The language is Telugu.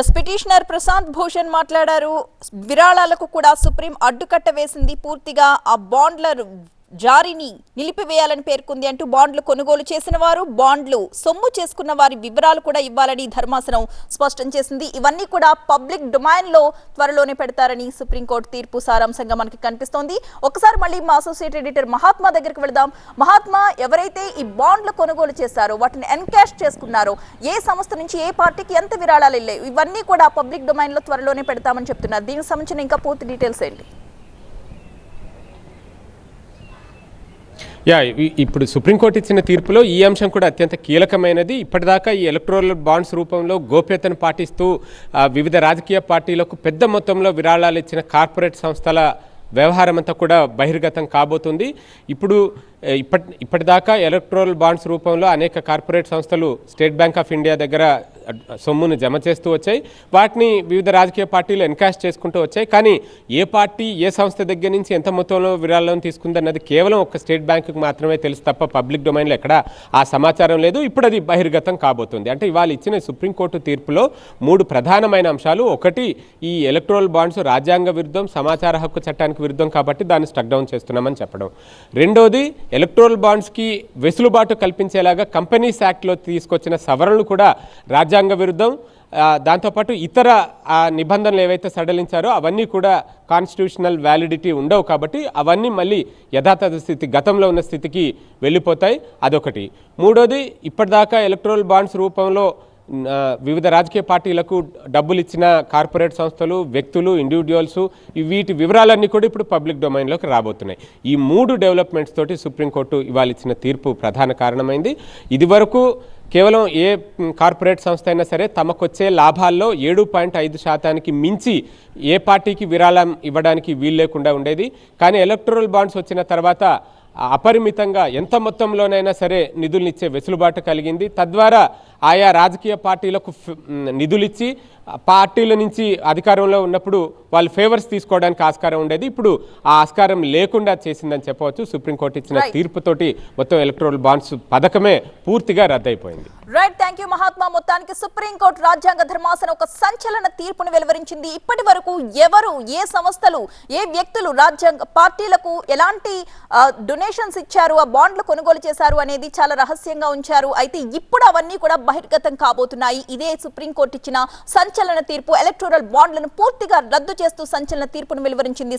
ఎస్ పిటిషనర్ ప్రశాంత్ భూషణ్ మాట్లాడారు విరాళాలకు కూడా సుప్రీం అడ్డుకట్ట వేసింది పూర్తిగా. ఆ బాండ్ల జారీని నిలిపివేయాలని పేర్కొంది అంటూ బాండ్లు కొనుగోలు చేసిన వారు బాండ్లు సొమ్ము చేసుకున్న వారి వివరాలు కూడా ఇవ్వాలని ధర్మాసనం స్పష్టం చేసింది. ఇవన్నీ కూడా పబ్లిక్ డొమైన్లో త్వరలోనే పెడతారని సుప్రీంకోర్టు తీర్పు సారాంశంగా మనకి కనిపిస్తోంది. ఒకసారి మళ్ళీ మా అసోసియేట్ ఎడిటర్ మహాత్మా దగ్గరికి వెళదాం. మహాత్మా ఎవరైతే ఈ బాండ్లు కొనుగోలు చేశారో వాటిని ఎన్కాష్ చేసుకున్నారో ఏ సంస్థ నుంచి ఏ పార్టీకి ఎంత విరాళాలు వెళ్ళాయి ఇవన్నీ కూడా పబ్లిక్ డొమైన్లో త్వరలోనే పెడతామని చెప్తున్నారు. దీనికి సంబంధించిన ఇంకా పూర్తి డీటెయిల్స్ ఏంటి? యా ఇప్పుడు సుప్రీంకోర్టు ఇచ్చిన తీర్పులో ఈ అంశం కూడా అత్యంత కీలకమైనది. ఇప్పటిదాకా ఈ ఎలక్ట్రోల్ బాండ్స్ రూపంలో గోప్యతను పాటిస్తూ వివిధ రాజకీయ పార్టీలకు పెద్ద మొత్తంలో విరాళాలు ఇచ్చిన కార్పొరేట్ సంస్థల వ్యవహారం అంతా కూడా బహిర్గతం కాబోతుంది. ఇప్పుడు ఇప్పటి ఇప్పటిదాకా ఎలక్ట్రోల్ బాండ్స్ రూపంలో అనేక కార్పొరేట్ సంస్థలు స్టేట్ బ్యాంక్ ఆఫ్ ఇండియా దగ్గర సొమ్మును జమ చేస్తూ వచ్చాయి. వాటిని వివిధ రాజకీయ పార్టీలు ఎన్కాష్ చేసుకుంటూ వచ్చాయి. కానీ ఏ పార్టీ ఏ సంస్థ దగ్గర నుంచి ఎంత మొత్తంలో విరాళం తీసుకుందన్నది కేవలం ఒక స్టేట్ బ్యాంకుకు మాత్రమే తెలుసు తప్ప పబ్లిక్ డొమైన్లో ఎక్కడ ఆ సమాచారం లేదు. ఇప్పుడు అది బహిర్గతం కాబోతుంది. అంటే ఇవాళ ఇచ్చిన సుప్రీంకోర్టు తీర్పులో మూడు ప్రధానమైన అంశాలు. ఒకటి ఈ ఎలక్ట్రోల్ బాండ్స్ రాజ్యాంగ విరుద్ధం సమాచార హక్కు చట్టానికి విరుద్ధం కాబట్టి దాన్ని స్టక్ డౌన్ చేస్తున్నామని చెప్పడం. రెండోది ఎలక్ట్రోల్ బాండ్స్కి వెసులుబాటు కల్పించేలాగా కంపెనీస్ యాక్ట్లో తీసుకొచ్చిన సవరణలు కూడా రాజ్యాంగ విరుద్ధం దాంతోపాటు ఇతర నిబంధనలు ఏవైతే సడలించారో అవన్నీ కూడా కాన్స్టిట్యూషనల్ వ్యాలిడిటీ ఉండవు కాబట్టి అవన్నీ మళ్ళీ యథాతథ స్థితి గతంలో ఉన్న స్థితికి వెళ్ళిపోతాయి. అదొకటి. మూడోది ఇప్పటిదాకా ఎలక్ట్రోల్ బాండ్స్ రూపంలో వివిధ రాజకీయ పార్టీలకు డబ్బులు ఇచ్చిన కార్పొరేట్ సంస్థలు వ్యక్తులు ఇండివిజువల్స్ వీటి వివరాలన్నీ కూడా ఇప్పుడు పబ్లిక్ డొమైన్లోకి రాబోతున్నాయి. ఈ మూడు డెవలప్మెంట్స్ తోటి సుప్రీంకోర్టు ఇవాళ ఇచ్చిన తీర్పు ప్రధాన కారణమైంది. ఇదివరకు కేవలం ఏ కార్పొరేట్ సంస్థ అయినా సరే తమకొచ్చే లాభాల్లో ఏడు పాయింట్ ఐదు శాతానికి మించి ఏ పార్టీకి విరాళం ఇవ్వడానికి వీలు లేకుండా ఉండేది. కానీ ఎలక్ట్రల్ బాండ్స్ వచ్చిన తర్వాత అపరిమితంగా ఎంత మొత్తంలోనైనా సరే నిధులనిచ్చే వెసులుబాటు కలిగింది. తద్వారా ఆయా రాజకీయ పార్టీలకు నిధులిచ్చి పార్టీల నుంచి అధికారంలో ఉన్నప్పుడు వాళ్ళు ఫేవర్స్ తీసుకోవడానికి ఆస్కారం ఉండేది. ఇప్పుడు ఆ ఆస్కారం లేకుండా చేసిందని చెప్పవచ్చు. సుప్రీంకోర్టు ఇచ్చిన. తీర్పుతోటి మొత్తం ఎలక్ట్రల్ బాండ్స్ పథకమే పూర్తిగా రద్దయిపోయింది. Right thank you Mahatma. మొత్తానికి సుప్రీంకోర్టు రాజ్యాంగ ధర్మాసనం ఒక సంచలన తీర్పును వెలువరించింది. ఇప్పటి వరకు ఎవరు ఏ సంస్థలు ఏ వ్యక్తులు రాజ్యాంగ పార్టీలకు ఎలాంటి డొనేషన్స్ ఇచ్చారు ఆ బాండ్లు కొనుగోలు చేశారు అనేది చాలా రహస్యంగా ఉంచారు. అయితే ఇప్పుడు అవన్నీ కూడా బహిర్గతం కాబోతున్నాయి. ఇదే సుప్రీంకోర్టు ఇచ్చిన సంచలన తీర్పు ఎలక్టోరల్ బాండ్లను పూర్తిగా రద్దు చేస్తూ సంచలన తీర్పును వెలువరించింది